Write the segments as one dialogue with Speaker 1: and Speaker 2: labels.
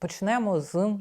Speaker 1: Почнемо з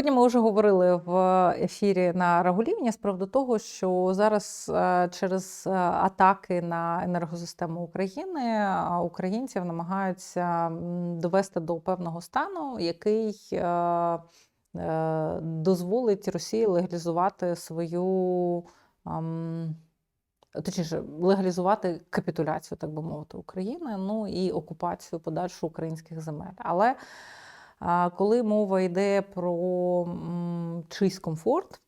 Speaker 1: Сьогодні ми вже говорили в ефірі на Рагулівні з приводу того, що зараз е, через е, атаки на енергосистему України е, українців намагаються довести до певного стану, який дозволить Росії легалізувати свою. Точніше, легалізувати капітуляцію, так би мовити, України, ну і окупацію подальшу українських земель. Але коли мова йде про чийсь комфорт,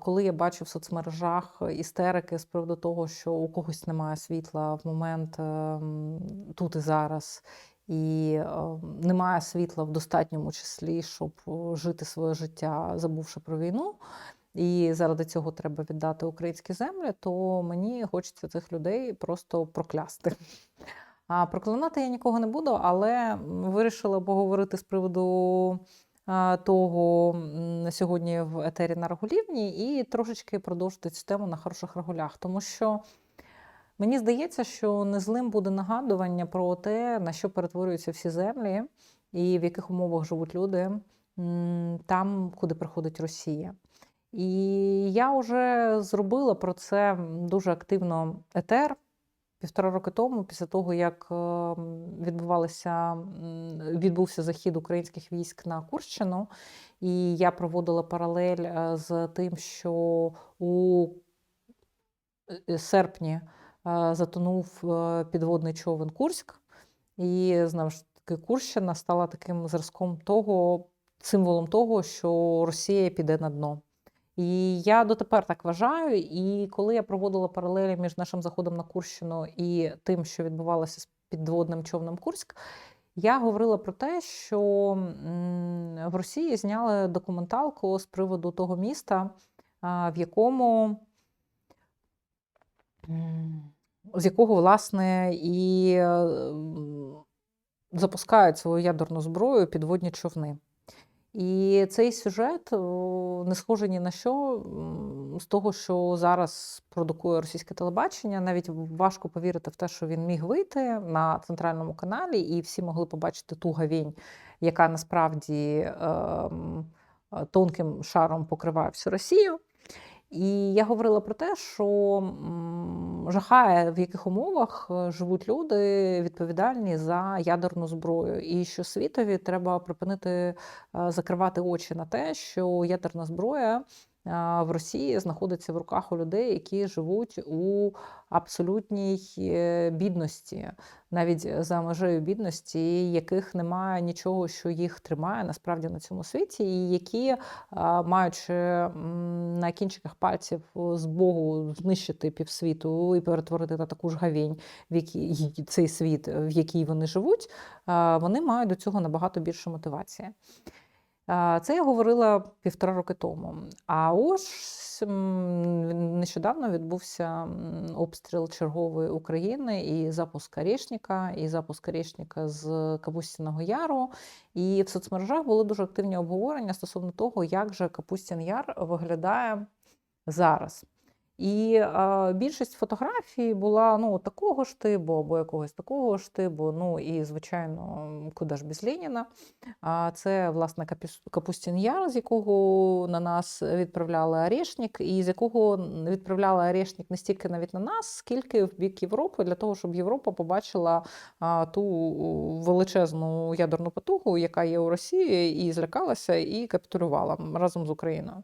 Speaker 1: коли я бачу в соцмережах істерики з приводу того, що у когось немає світла в момент ем, тут і зараз, і е, немає світла в достатньому числі, щоб е, жити своє життя, забувши про війну, і заради цього треба віддати українські землі, то мені хочеться цих людей просто проклясти. Проклинати я нікого не буду, але вирішила поговорити з приводу того сьогодні в етері на Рагулівні і трошечки продовжити цю тему на хороших рагулях, тому що. Мені здається, що не злим буде нагадування про те, на що перетворюються всі землі, і в яких умовах живуть люди там, куди приходить Росія. І я вже зробила про це дуже активно етер півтора роки тому, після того, як е, відбувалися, відбувся захід українських військ на Курщину, і я проводила паралель е, з тим, що у е, серпні е, затонув підводний човен Курськ, і знову ж таки Курщина стала таким зразком того, символом того, що Росія піде на дно. І я дотепер так вважаю. І коли я проводила паралелі між нашим заходом на Курщину і тим, що відбувалося з підводним човном Курськ, я говорила про те, що в Росії зняли документалку з приводу того міста, в якому з якого, власне, і е, запускають свою ядерну зброю підводні човни. І цей сюжет не схожий ні на що з того, що зараз продукує російське телебачення. Навіть важко повірити в те, що він міг вийти на центральному каналі, і всі могли побачити ту гавінь, яка насправді ем, тонким шаром покриває всю Росію. І я говорила про те, що жахає, в яких умовах е, живуть люди відповідальні за ядерну зброю, і що світові треба припинити е, закривати очі на те, що ядерна зброя в Росії знаходиться в руках у людей, які живуть у абсолютній е, бідності, навіть за межею бідності, яких немає нічого, що їх тримає насправді на цьому світі, і які, маючи на кінчиках пальців з Богу знищити півсвіту і перетворити на таку ж гавінь, в якій цей світ, в якій вони живуть, вони мають до цього набагато більше мотивації. Це я говорила півтора роки тому. А ось нещодавно відбувся обстріл чергової України і запуск Орешника, і запуск Орешника з Капустіного Яру. І в соцмережах були дуже активні обговорення стосовно того, як же Капустін Яр виглядає зараз. І е, більшість фотографій була ну, такого ж типу, або якогось такого ж типу. Ну і, звичайно, куди ж без Леніна. А це, власне, Капустін Яр, з якого на нас відправляли Орешник, і з якого відправляли Орешник не стільки навіть на нас, скільки в бік Європи, для того, щоб Європа побачила а, ту величезну ядерну потугу, яка є у Росії, і злякалася, і капітулювала разом з Україною.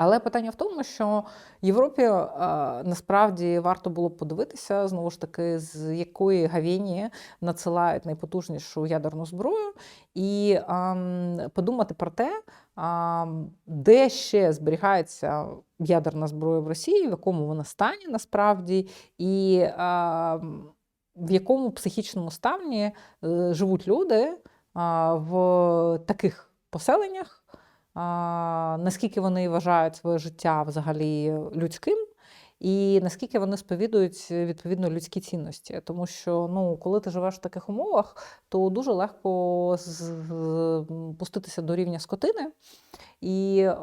Speaker 1: Але питання в тому, що Європі е, насправді варто було подивитися знову ж таки, з якої гавінії надсилають найпотужнішу ядерну зброю, і ем, подумати про те, ем, де ще зберігається ядерна зброя в Росії, в якому вона стані насправді, і ем, в якому психічному стані е, живуть люди а, в таких поселеннях а, наскільки вони вважають своє життя взагалі людським, і наскільки вони сповідують відповідно людські цінності. Тому що ну, коли ти живеш в таких умовах, то дуже легко пуститися до рівня скотини. І е,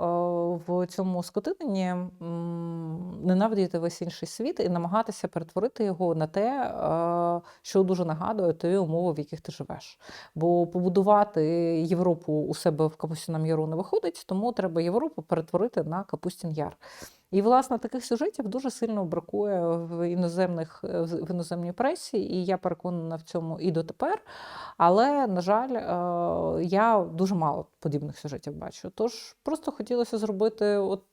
Speaker 1: в цьому скотинині м, ненавидіти весь інший світ і намагатися перетворити його на те, е, що дуже нагадує ті умови, в яких ти живеш. Бо побудувати Європу у себе в Капустінам Яру не виходить, тому треба Європу перетворити на Капустін Яр. І, власне, таких сюжетів дуже сильно бракує в іноземних в іноземній пресі, і я переконана в цьому і дотепер. Але, на жаль, е, я дуже мало подібних сюжетів бачу. Тож просто хотілося зробити от.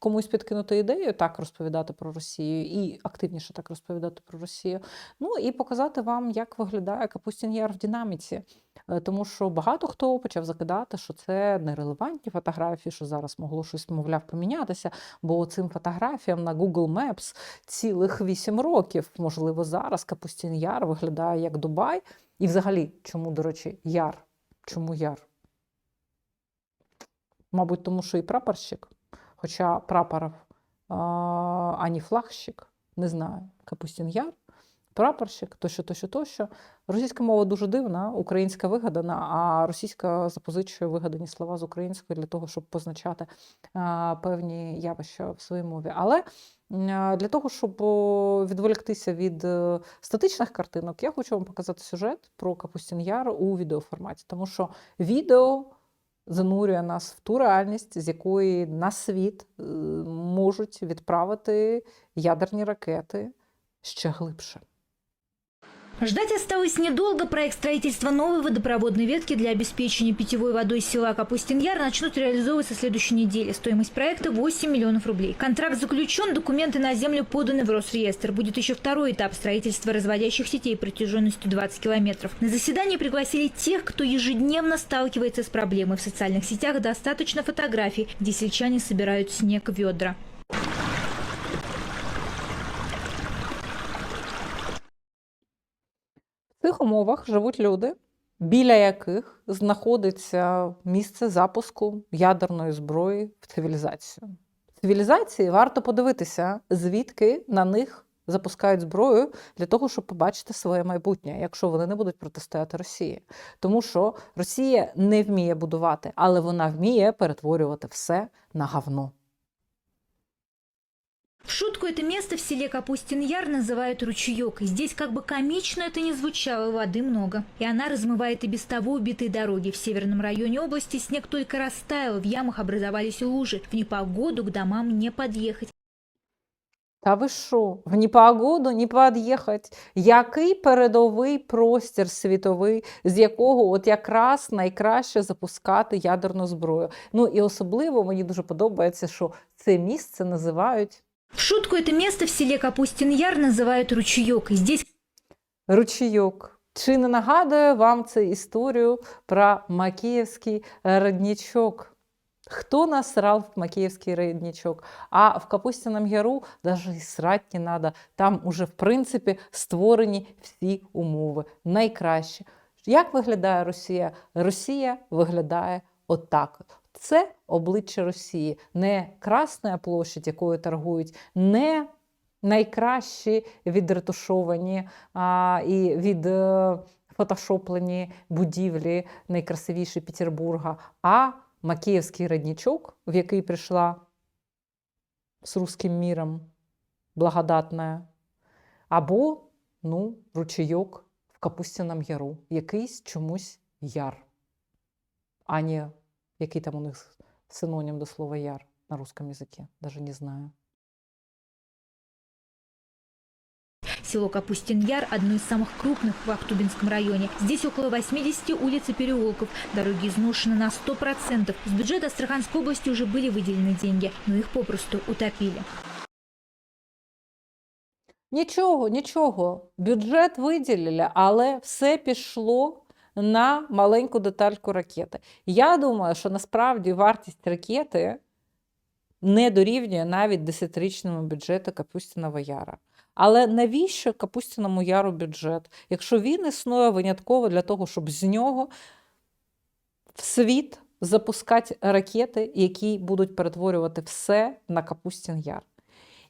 Speaker 1: Комусь підкинути ідею так розповідати про Росію і активніше так розповідати про Росію. Ну і показати вам, як виглядає Капустін Яр в динаміці. Е, тому що багато хто почав закидати, що це нерелевантні фотографії, що зараз могло щось, мовляв, помінятися. Бо цим фотографіям на Google Maps цілих 8 років. Можливо, зараз Капустін Яр виглядає як Дубай. І взагалі, чому, до речі, яр? Чому яр? Мабуть, тому що і прапорщик, хоча прапоров ані флагщик, не знаю, Капустін Яр прапорщик, тощо, тощо, тощо. Російська мова дуже дивна, українська вигадана, а російська запозичує вигадані слова з української для того, щоб позначати певні явища в своїй мові. Але для того, щоб відволіктися від е, статичних картинок, я хочу вам показати сюжет про Капустін Яр у відеоформаті, тому що відео. Занурює нас в ту реальність, з якої на світ е, можуть відправити ядерні ракети ще глибше.
Speaker 2: Ждать осталось недолго. Проект строительства новой водопроводной ветки для обеспечения питьевой водой села Капустин-Яр начнут реализовывать со следующей недели. Стоимость проекта 8 миллионов рублей. Контракт заключен, документы на землю поданы в Росреестр. Будет еще второй этап строительства разводящих сетей протяженностью 20 километров. На заседание пригласили тех, кто ежедневно сталкивается с проблемой. В социальных сетях достаточно фотографий, где сельчане собирают снег в ведра.
Speaker 1: Цих умовах живуть люди, біля яких знаходиться місце запуску ядерної зброї в цивілізацію. Цивілізації варто подивитися, звідки на них запускають зброю для того, щоб побачити своє майбутнє, якщо вони не будуть протистояти Росії. Тому що Росія не вміє будувати, але вона вміє перетворювати все на говно.
Speaker 2: В шутку это место в селе Капустин-Яр называют ручеек. Здесь, как бы комично это ни звучало, воды много. И она размывает и без того убитые дороги. В северном районе области снег только растаял, в ямах образовались лужи. В непогоду к домам не подъехать.
Speaker 1: Та ви що? В непогоду не під'їхати. Який передовий простір світовий, з якого от якраз найкраще запускати ядерну зброю? Ну і особливо мені дуже подобається, що це місце називають
Speaker 2: в шутку это место в селе Капустин-Яр называют ручеек. Здесь
Speaker 1: ручійок. Чи не нагадує вам це історію про Макіївський родничок? Хто насрав в Макіївський родничок? А в Капустяному Яру навіть і срать не треба. Там уже, в принципі, створені всі умови. Найкраще. Як виглядає Росія? Росія виглядає отак. Це обличчя Росії, не Красна площадь, якою торгують, не найкращі відретушовані а, і від е, фотошоплені будівлі найкрасивіші Петербурга, а Макіївський родничок, в який прийшла з русським міром благодатна, або ну, ручейок в Капустяному Яру, якийсь чомусь яр, а не який там у них синонім до слова яр на русском языке, даже не знаю.
Speaker 2: Село Капустин-Яр – одно из самых крупных в Ахтубинском районе. Здесь около 80 улиц и переулков. Дороги изношены на 100%. С бюджета Астраханской области уже были выделены деньги, но их попросту утопили.
Speaker 1: Нічого, нічого. Бюджет виділили, але все пішло на маленьку детальку ракети. Я думаю, що насправді вартість ракети не дорівнює навіть 10-річному бюджету Капустіного Яра. Але навіщо Капустіному Яру бюджет, якщо він існує винятково для того, щоб з нього в світ запускати ракети, які будуть перетворювати все на Капустін Яр?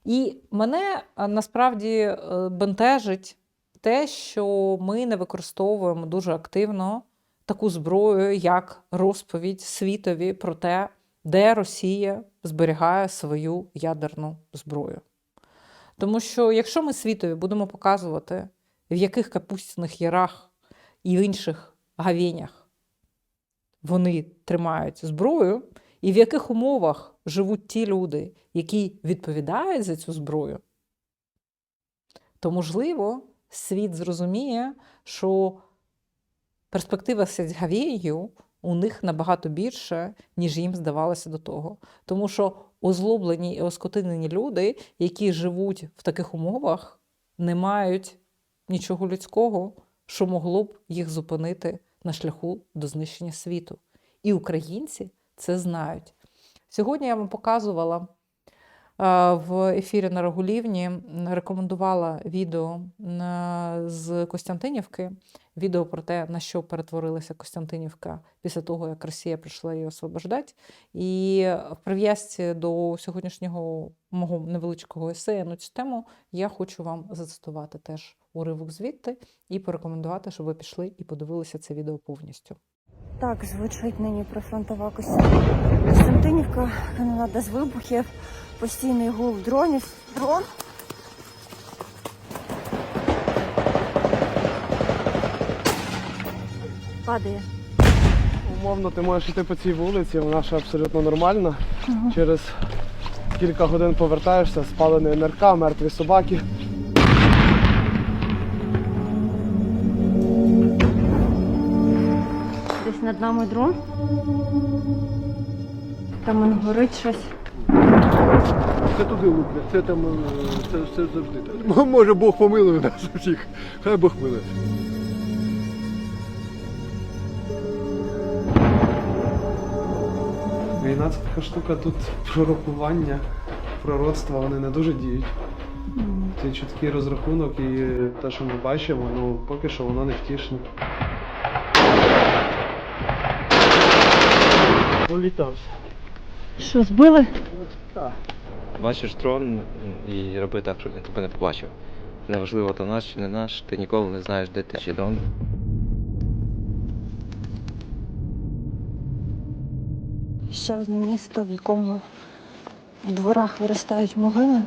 Speaker 1: І мене насправді е, бентежить те, що ми не використовуємо дуже активно таку зброю, як розповідь світові про те, де Росія зберігає свою ядерну зброю. Тому що якщо ми світові будемо показувати, в яких капустяних ярах і в інших гавінях вони тримають зброю, і в яких умовах живуть ті люди, які відповідають за цю зброю, то, можливо, світ зрозуміє, що перспектива з у них набагато більше, ніж їм здавалося до того. Тому що озлоблені і оскотинені люди, які живуть в таких умовах, не мають нічого людського, що могло б їх зупинити на шляху до знищення світу. І українці це знають. Сьогодні я вам показувала в ефірі на Регулівні, рекомендувала відео е, з Костянтинівки, відео про те, на що перетворилася Костянтинівка після того, як Росія прийшла її освобождати. І в прив'язці до сьогоднішнього мого невеличкого есея на цю тему я хочу вам зацитувати теж уривок звідти і порекомендувати, щоб ви пішли і подивилися це відео повністю.
Speaker 3: Так звучить нині прифронтова Костя- Костянтинівка, канонада з вибухів, постійний гул дронів. Дрон. Падає.
Speaker 4: Умовно, ти можеш йти по цій вулиці, вона ще абсолютно нормальна. Через кілька годин повертаєшся, спалений НРК, мертві собаки.
Speaker 3: Над нами дрон. Там он горить щось.
Speaker 5: Це туди луплять, це там е, це, це завжди так. Може Бог помилує нас усіх. Хай Бог милує.
Speaker 4: Війна це така штука, тут пророкування, пророцтва, вони не дуже діють. Цей чіткий розрахунок і те, що ми бачимо, ну поки що воно не втішне.
Speaker 5: Політався.
Speaker 3: Що, збили?
Speaker 6: Бачиш трон і роби так, щоб він тебе не побачив. Неважливо, то наш чи не наш, ти ніколи не знаєш, де ти чи дрон.
Speaker 3: Ще одне місто, в якому в дворах виростають могили.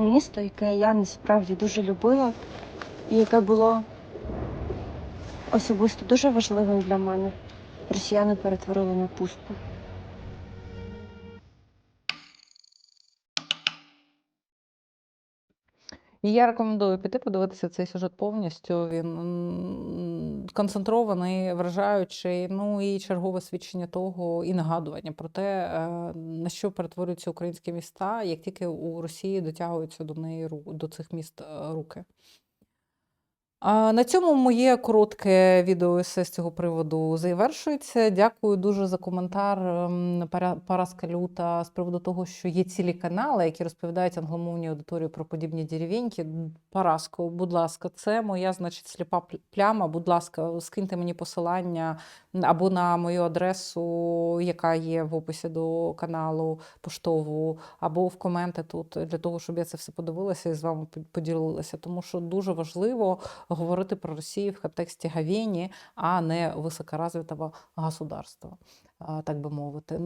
Speaker 3: Місто, яке я насправді дуже любила, і яке було особисто дуже важливим для мене росіяни перетворили на пустку.
Speaker 1: І я рекомендую піти подивитися цей сюжет повністю. Він концентрований, вражаючий. Ну і чергове свідчення того і нагадування про те, е, на що перетворюються українські міста, як тільки у Росії дотягуються до неї до цих міст е, руки. На цьому моє коротке відео з цього приводу завершується. Дякую дуже за коментар ем, Пара- Параска Люта з приводу того, що є цілі канали, які розповідають англомовній аудиторії про подібні деревеньки. Параско, будь ласка, це моя, значить, сліпа пляма. Будь ласка, скиньте мені посилання або на мою адресу, яка є в описі до каналу поштову, або в коменти тут для того, щоб я це все подивилася і з вами по- поділилася. Тому що дуже важливо говорити про Росію в контексті Гавіні, а не високоразвитого государства, так би мовити.